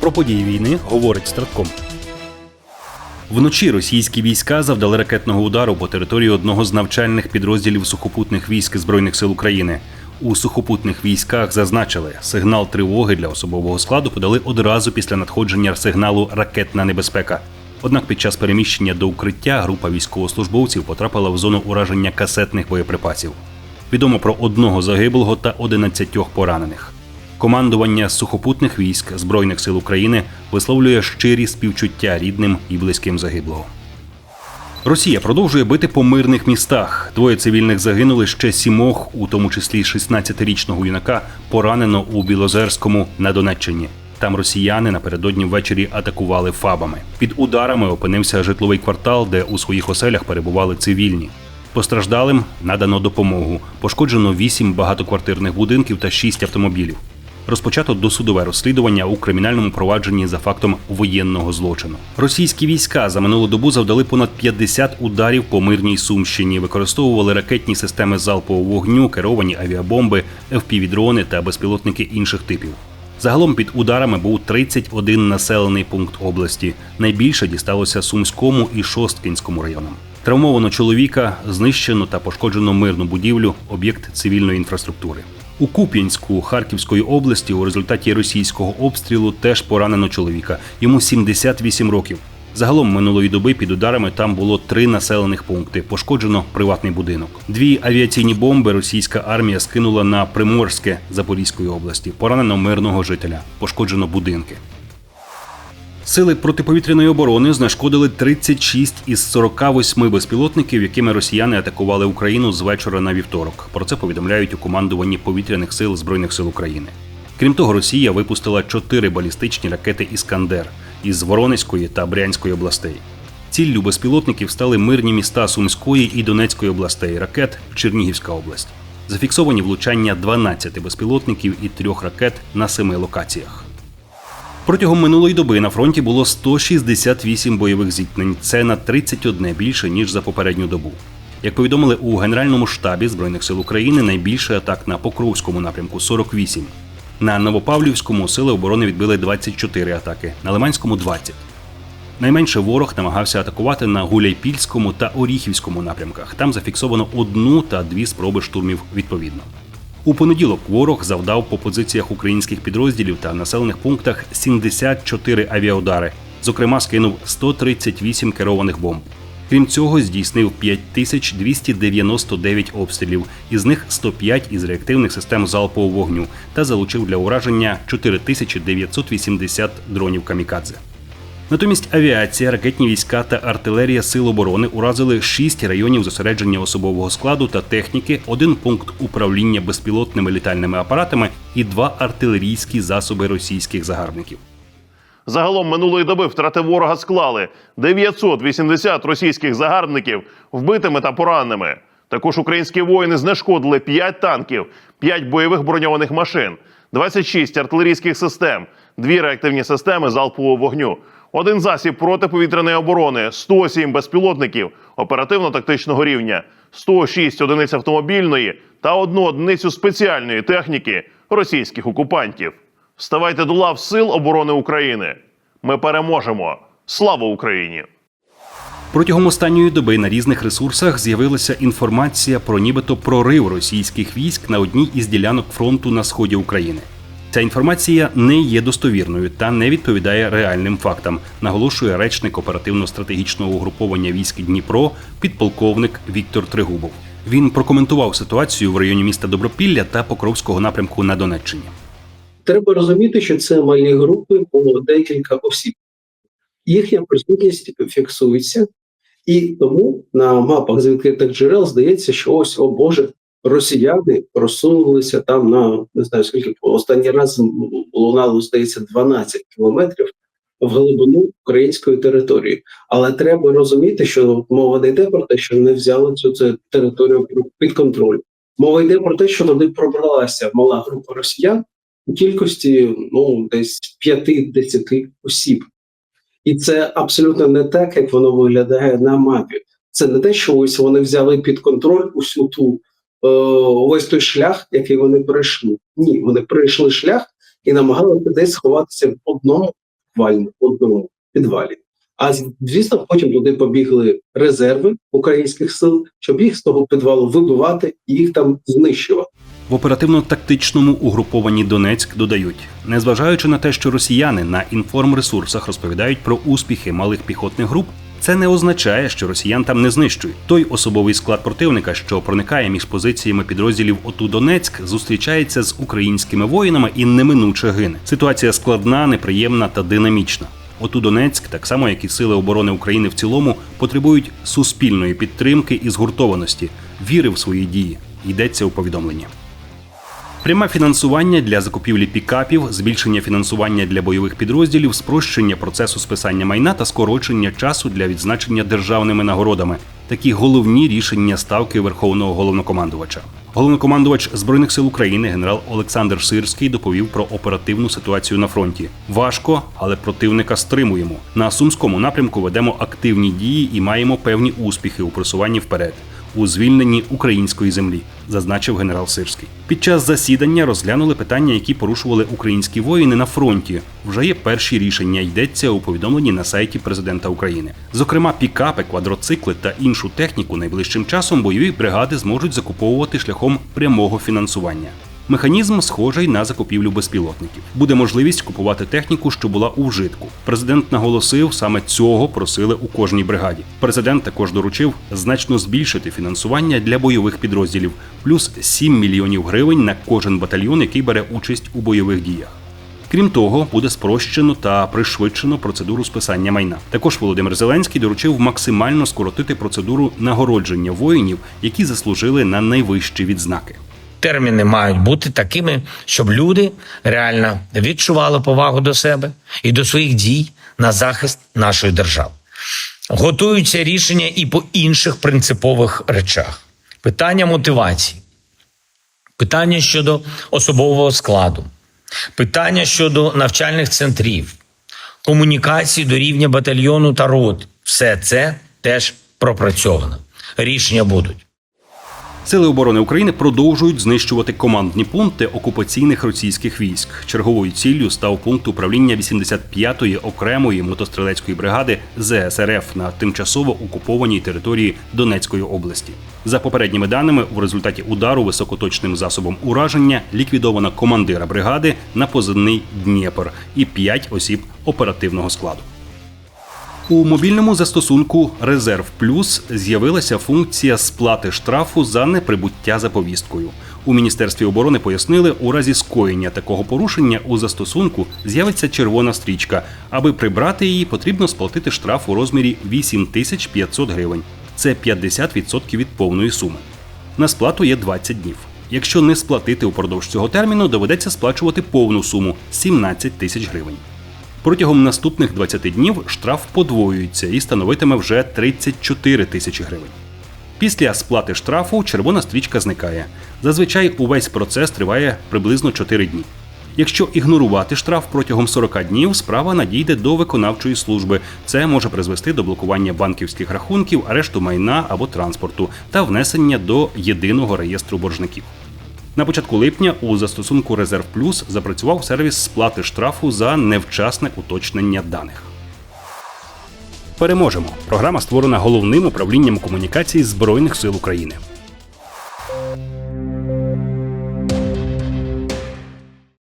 Про події війни говорить Стратком. Вночі російські війська завдали ракетного удару по території одного з навчальних підрозділів сухопутних військ Збройних сил України. У сухопутних військах зазначили, сигнал тривоги для особового складу подали одразу після надходження сигналу ракетна небезпека. Однак під час переміщення до укриття група військовослужбовців потрапила в зону ураження касетних боєприпасів. Відомо про одного загиблого та 11 поранених. Командування сухопутних військ Збройних сил України висловлює щирі співчуття рідним і близьким загиблого. Росія продовжує бити по мирних містах. Двоє цивільних загинули ще сімох, у тому числі 16-річного юнака, поранено у Білозерському на Донеччині. Там росіяни напередодні ввечері атакували фабами. Під ударами опинився житловий квартал, де у своїх оселях перебували цивільні. Постраждалим надано допомогу. Пошкоджено вісім багатоквартирних будинків та шість автомобілів. Розпочато досудове розслідування у кримінальному провадженні за фактом воєнного злочину. Російські війська за минулу добу завдали понад 50 ударів по мирній Сумщині, використовували ракетні системи залпового вогню, керовані авіабомби, FPV-дрони та безпілотники інших типів. Загалом під ударами був 31 населений пункт області. Найбільше дісталося Сумському і Шосткінському районам. Травмовано чоловіка, знищено та пошкоджено мирну будівлю, об'єкт цивільної інфраструктури. У Куп'янську Харківської області у результаті російського обстрілу теж поранено чоловіка. Йому 78 років. Загалом минулої доби під ударами там було три населених пункти. Пошкоджено приватний будинок. Дві авіаційні бомби російська армія скинула на Приморське Запорізької області. Поранено мирного жителя. Пошкоджено будинки. Сили протиповітряної оборони знешкодили 36 із 48 безпілотників, якими росіяни атакували Україну з вечора на вівторок. Про це повідомляють у командуванні повітряних сил збройних сил України. Крім того, Росія випустила чотири балістичні ракети Іскандер із Воронезької та Брянської областей. Ціллю безпілотників стали мирні міста Сумської і Донецької областей, ракет Чернігівська область. Зафіксовані влучання 12 безпілотників і трьох ракет на семи локаціях. Протягом минулої доби на фронті було 168 бойових зіткнень. Це на 31 більше ніж за попередню добу. Як повідомили у Генеральному штабі Збройних сил України, найбільше атак на Покровському напрямку 48. На Новопавлівському сили оборони відбили 24 атаки, на Лиманському 20. Найменше ворог намагався атакувати на Гуляйпільському та Оріхівському напрямках. Там зафіксовано одну та дві спроби штурмів відповідно. У понеділок ворог завдав по позиціях українських підрозділів та населених пунктах 74 авіаудари. Зокрема, скинув 138 керованих бомб. Крім цього, здійснив 5299 обстрілів, із них 105 із реактивних систем залпового вогню та залучив для ураження 4980 дронів камікадзе. Натомість авіація, ракетні війська та артилерія сил оборони уразили шість районів зосередження особового складу та техніки, один пункт управління безпілотними літальними апаратами і два артилерійські засоби російських загарбників. Загалом минулої доби втрати ворога склали 980 російських загарбників вбитими та пораненими. Також українські воїни знешкодили 5 танків, 5 бойових броньованих машин, 26 артилерійських систем, 2 реактивні системи залпового вогню, один засіб протиповітряної оборони, 107 безпілотників оперативно-тактичного рівня, 106 одиниць автомобільної та одну одиницю спеціальної техніки російських окупантів. Вставайте до лав Сил оборони України. Ми переможемо. Слава Україні! Протягом останньої доби на різних ресурсах з'явилася інформація про нібито прорив російських військ на одній із ділянок фронту на сході України. Ця інформація не є достовірною та не відповідає реальним фактам, наголошує речник оперативно-стратегічного угруповання військ Дніпро, підполковник Віктор Тригубов. Він прокоментував ситуацію в районі міста Добропілля та Покровського напрямку на Донеччині. Треба розуміти, що це малі групи по декілька осіб. Їхня присутність фіксується, і тому на мапах з відкритих джерел здається, що ось, о Боже, росіяни просунулися там на не знаю скільки останній раз лунало, здається, 12 кілометрів в глибину української території. Але треба розуміти, що мова не йде про те, що не взяли цю, цю територію під контроль. Мова йде про те, що туди пробралася мала група росіян у кількості ну десь 5-10 осіб. І це абсолютно не так, як воно виглядає на мапі. Це не те, що ось вони взяли під контроль усю ту е, весь той шлях, який вони пройшли. Ні, вони пройшли шлях і намагалися десь сховатися в одному буквально одному підвалі. А звісно, потім туди побігли резерви українських сил, щоб їх з того підвалу вибивати і їх там знищувати. В оперативно-тактичному угрупованні Донецьк додають, незважаючи на те, що росіяни на інформресурсах розповідають про успіхи малих піхотних груп, це не означає, що росіян там не знищують. Той особовий склад противника, що проникає між позиціями підрозділів ОТУ Донецьк, зустрічається з українськими воїнами і неминуче гине. Ситуація складна, неприємна та динамічна. ОТУ Донецьк, так само як і сили оборони України в цілому, потребують суспільної підтримки і згуртованості, віри в свої дії. Йдеться у повідомленні. Пряме фінансування для закупівлі пікапів, збільшення фінансування для бойових підрозділів, спрощення процесу списання майна та скорочення часу для відзначення державними нагородами такі головні рішення ставки Верховного головнокомандувача. Головнокомандувач збройних сил України генерал Олександр Сирський доповів про оперативну ситуацію на фронті. Важко, але противника стримуємо. На сумському напрямку ведемо активні дії і маємо певні успіхи у просуванні вперед у звільненні української землі, зазначив генерал Сирський. Під час засідання розглянули питання, які порушували українські воїни на фронті. Вже є перші рішення. Йдеться у повідомленні на сайті президента України. Зокрема, пікапи, квадроцикли та іншу техніку найближчим часом бойові бригади зможуть закуповувати шляхом прямого фінансування. Механізм схожий на закупівлю безпілотників. Буде можливість купувати техніку, що була у вжитку. Президент наголосив, саме цього просили у кожній бригаді. Президент також доручив значно збільшити фінансування для бойових підрозділів, плюс 7 мільйонів гривень на кожен батальйон, який бере участь у бойових діях. Крім того, буде спрощено та пришвидшено процедуру списання майна. Також Володимир Зеленський доручив максимально скоротити процедуру нагородження воїнів, які заслужили на найвищі відзнаки. Терміни мають бути такими, щоб люди реально відчували повагу до себе і до своїх дій на захист нашої держави. Готуються рішення і по інших принципових речах: питання мотивації, питання щодо особового складу, питання щодо навчальних центрів, комунікації до рівня батальйону та рот. Все це теж пропрацьовано. Рішення будуть. Сили оборони України продовжують знищувати командні пункти окупаційних російських військ. Черговою ціллю став пункт управління 85-ї окремої мотострілецької бригади ЗСРФ на тимчасово окупованій території Донецької області. За попередніми даними, у результаті удару високоточним засобом ураження ліквідовано командира бригади на позивний Дніпр і 5 осіб оперативного складу. У мобільному застосунку Резерв Плюс з'явилася функція сплати штрафу за неприбуття за повісткою. У міністерстві оборони пояснили, у разі скоєння такого порушення у застосунку з'явиться червона стрічка. Аби прибрати її, потрібно сплатити штраф у розмірі 8500 гривень. Це 50% від повної суми. На сплату є 20 днів. Якщо не сплатити упродовж цього терміну, доведеться сплачувати повну суму 17 тисяч гривень. Протягом наступних 20 днів штраф подвоюється і становитиме вже 34 тисячі гривень. Після сплати штрафу червона стрічка зникає. Зазвичай увесь процес триває приблизно 4 дні. Якщо ігнорувати штраф протягом 40 днів, справа надійде до виконавчої служби. Це може призвести до блокування банківських рахунків, арешту майна або транспорту та внесення до єдиного реєстру боржників. На початку липня у застосунку Резерв Плюс запрацював сервіс сплати штрафу за невчасне уточнення даних. Переможемо. Програма створена головним управлінням комунікацій Збройних сил України.